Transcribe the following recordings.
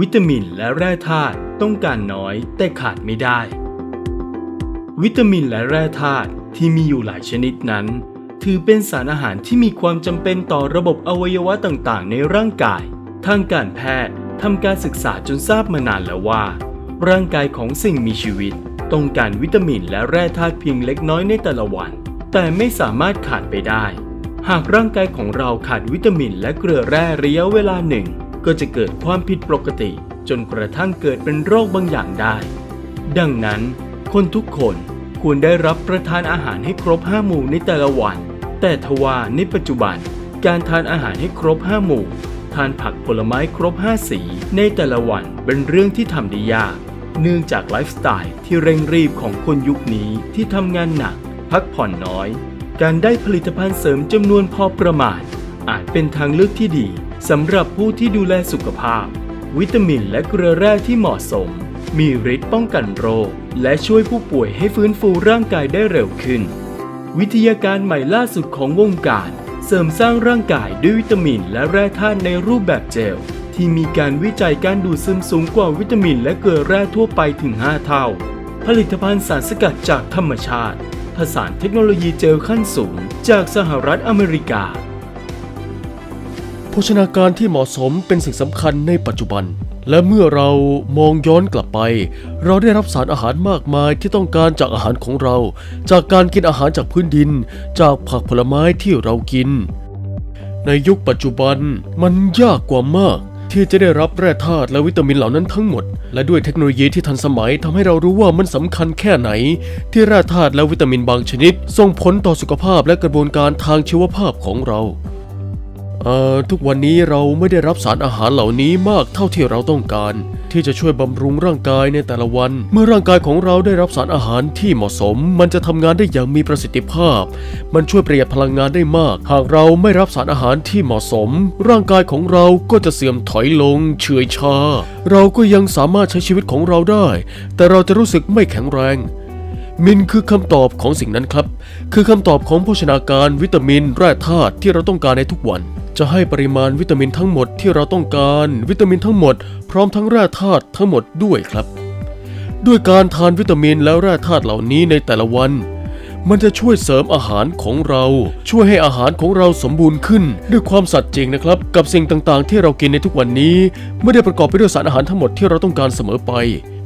วิตามินและแร่ธาตุต้องการน้อยแต่ขาดไม่ได้ วิตามินและแร่ธาตุที่มีอยู่หลายชนิดนั้น ถือเป็นสารอาหารที่มีความจำเป็นต่อระบบอวัยวะต่างๆ ในร่างกาย ทางการแพทย์ทำการศึกษาจนทราบมานานแล้วว่า ร่างกายของสิ่งมีชีวิต ต้องการวิตามินและแร่ธาตุเพียงเล็กน้อยในแต่ละวัน แต่ไม่สามารถขาดไปได้ หากร่างกายของเราขาดวิตามินและเกลือแร่ระยะเวลาหนึ่ง ก็จะเกิดความผิดปกติจนกระทั่งเกิดเป็นโรคบางอย่างได้ ดังนั้น คนทุกคนควรได้รับประทานอาหารให้ครบ5หมู่ในแต่ละวัน แต่ทว่าในปัจจุบัน การทานอาหารให้ครบ5หมู่ทานผักผลไม้ครบ 5 สีในแต่ละวันเป็นเรื่องที่ทำได้ยาก เนื่องจากไลฟ์สไตล์ที่เร่งรีบของคนยุคนี้ที่ทำงานหนัก พักผ่อนน้อย การได้ผลิตภัณฑ์เสริมจำนวนพอประมาณ อาจเป็นทางเลือกที่ดี สำหรับผู้ที่ดูแลสุขภาพ วิตามินและเกลือแร่ที่เหมาะสม มีฤทธิ์ป้องกันโรค และช่วยผู้ป่วยให้ฟื้นฟูร่างกายได้เร็วขึ้น วิทยาการใหม่ล่าสุดของวงการ เสริมสร้างร่างกายด้วยวิตามินและแร่ธาตุในรูปแบบเจล ที่มีการวิจัยการดูดซึมสูงกว่าวิตามินและเกลือแร่ทั่วไปถึง 5 เท่า ผลิตภัณฑ์สารสกัดจากธรรมชาติผสานเทคโนโลยีเจลขั้นสูง จากสหรัฐอเมริกา ภชนาการที่เหมาะสมเป็นสิ่งสำคัญในปัจจุบัน และเมื่อเรามองย้อนกลับไป เราได้รับสารอาหารมากมายที่ต้องการจากอาหารของเรา จากการกินอาหารจากพื้นดิน จากผักผลไม้ที่เรากิน ในยุคปัจจุบันมันยากกว่ามากที่จะได้รับแร่ธาตุและวิตามินเหล่านั้นทั้งหมด และด้วยเทคโนโลยีที่ทันสมัยทำให้เรารู้ว่ามันสำคัญแค่ไหน ที่แร่ธาตุและวิตามินบางชนิด ส่งผลต่อสุขภาพและกระบวนการทางชีวภาพของเรา เอ่อทุกวันนี้เราไม่ได้รับสารอาหารเหล่านี้มากเท่าที่เราต้องการ ที่จะช่วยบำรุงร่างกายในแต่ละวัน เมื่อร่างกายของเราได้รับสารอาหารที่เหมาะสม มันจะทำงานได้อย่างมีประสิทธิภาพ มันช่วยประหยัดพลังงานได้มาก หากเราไม่รับสารอาหารที่เหมาะสม ร่างกายของเราก็จะเสื่อมถอยลงเฉื่อยชา เราก็ยังสามารถใช้ชีวิตของเราได้ แต่เราจะรู้สึกไม่แข็งแรงมินคือคำตอบของสิ่งนั้นครับ คือคำตอบของโภชนาการวิตามินแร่ธาตุที่เราต้องการในทุกวัน จะให้ปริมาณวิตามินทั้งหมดที่เราต้องการวิตามินทั้งหมด พร้อมทั้งแร่ธาตุทั้งหมดด้วยครับ ด้วยการทานวิตามินและแร่ธาตุเหล่านี้ในแต่ละวัน มันจะช่วยเสริมอาหารของเรา ช่วยให้อาหารของเราสมบูรณ์ขึ้น ด้วยความสัตย์จริงนะครับ กับสิ่งต่างๆ ที่เรากินในทุกวันนี้ ไม่ได้ประกอบไปด้วยสารอาหารทั้งหมดที่เราต้องการเสมอไป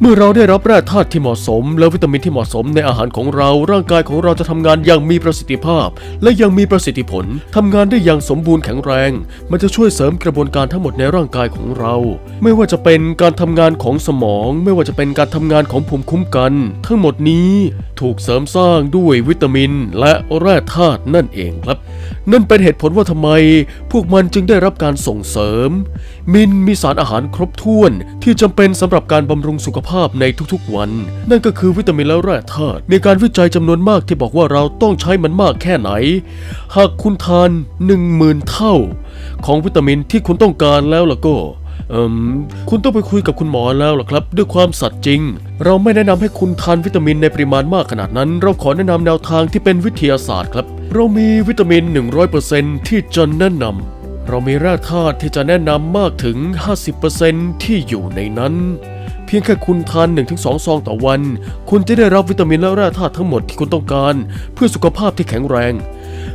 เมื่อเราได้รับแร่ธาตุที่เหมาะสม และวิตามินที่เหมาะสมในอาหารของเรา ร่างกายของเราจะทำงานอย่างมีประสิทธิภาพ และยังมีประสิทธิผลทำงานได้อย่างสมบูรณ์แข็งแรง มันจะช่วยเสริมกระบวนการทั้งหมดในร่างกายของเรา ไม่ว่าจะเป็นการทำงานของสมอง ไม่ว่าจะเป็นการทำงานของภูมิคุ้มกัน ทั้งหมดนี้ถูกเสริมสร้างด้วยวิตามินและแร่ธาตุนั่นเองครับ นั่นเป็นเหตุผลว่าทำไมพวกมันจึงได้รับการส่งเสริม มินมีสารอาหารครบถ้วนที่จำเป็นสำหรับการบำรุงสุขภาพในทุกๆวัน นั่นก็คือวิตามินและแร่ธาตุมีการวิจัยจำนวนมากที่บอกว่าเราต้องใช้มันมากแค่ไหน หากคุณทาน 1 0,000 เท่า ของวิตามินที่คุณต้องการแล้วล่ะก็คุณต้องไปคุยกับคุณหมอแล้วล่ะครับ ด้วยความสัตย์จริง เราไม่แนะนำให้คุณทานวิตามินในปริมาณมากขนาดนั้น เราขอแนะนำแนวทางที่เป็นวิทยาศาสตร์ครับ เรามีวิตามิน 100%ที่จะแนะนำ เรามีแร่ธาตุที่จะแนะนำมากถึง 50%ที่อยู่ในนั้น เพียงแค่คุณทาน 1-2 ซองต่อวัน คุณจะได้รับวิตามินและแร่ธาตุทั้งหมดที่คุณต้องการ เพื่อสุขภาพที่แข็งแรง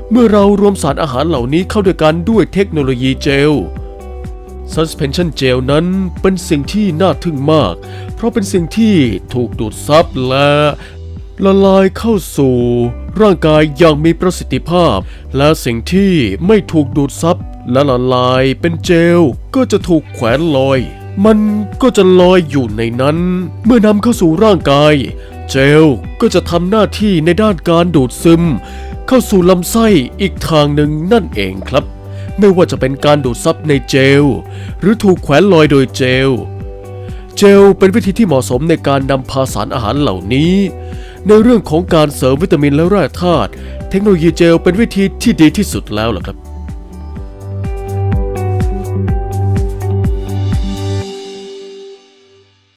เมื่อเรารวมสารอาหารเหล่านี้เข้าด้วยกันด้วยเทคโนโลยีเจล Suspension Gel นั้นเป็นสิ่งที่น่าทึ่งมาก เพราะเป็นสิ่งที่ถูกดูดซับและละลายเข้าสู่ ร่างกายอย่างมีประสิทธิภาพ และสิ่งที่ไม่ถูกดูดซับและละลายเป็นเจลก็จะถูกแขวนลอย มันก็จะลอยอยู่ในนั้น เมื่อนำเข้าสู่ร่างกาย เจลก็จะทำหน้าที่ในด้านการดูดซึม เข้าสู่ลำไส้อีกทางหนึ่งนั่นเองครับ ไม่ว่าจะเป็นการดูดซับในเจล หรือถูกแขวนลอยโดยเจล เจลเป็นวิธีที่เหมาะสมในการนำพาสารอาหารเหล่านี้ ในเรื่องของการเสริมวิตามินและแร่ธาตุเทคโนโลยีเจลเป็นวิธีที่ดีที่สุดแล้วล่ะครับ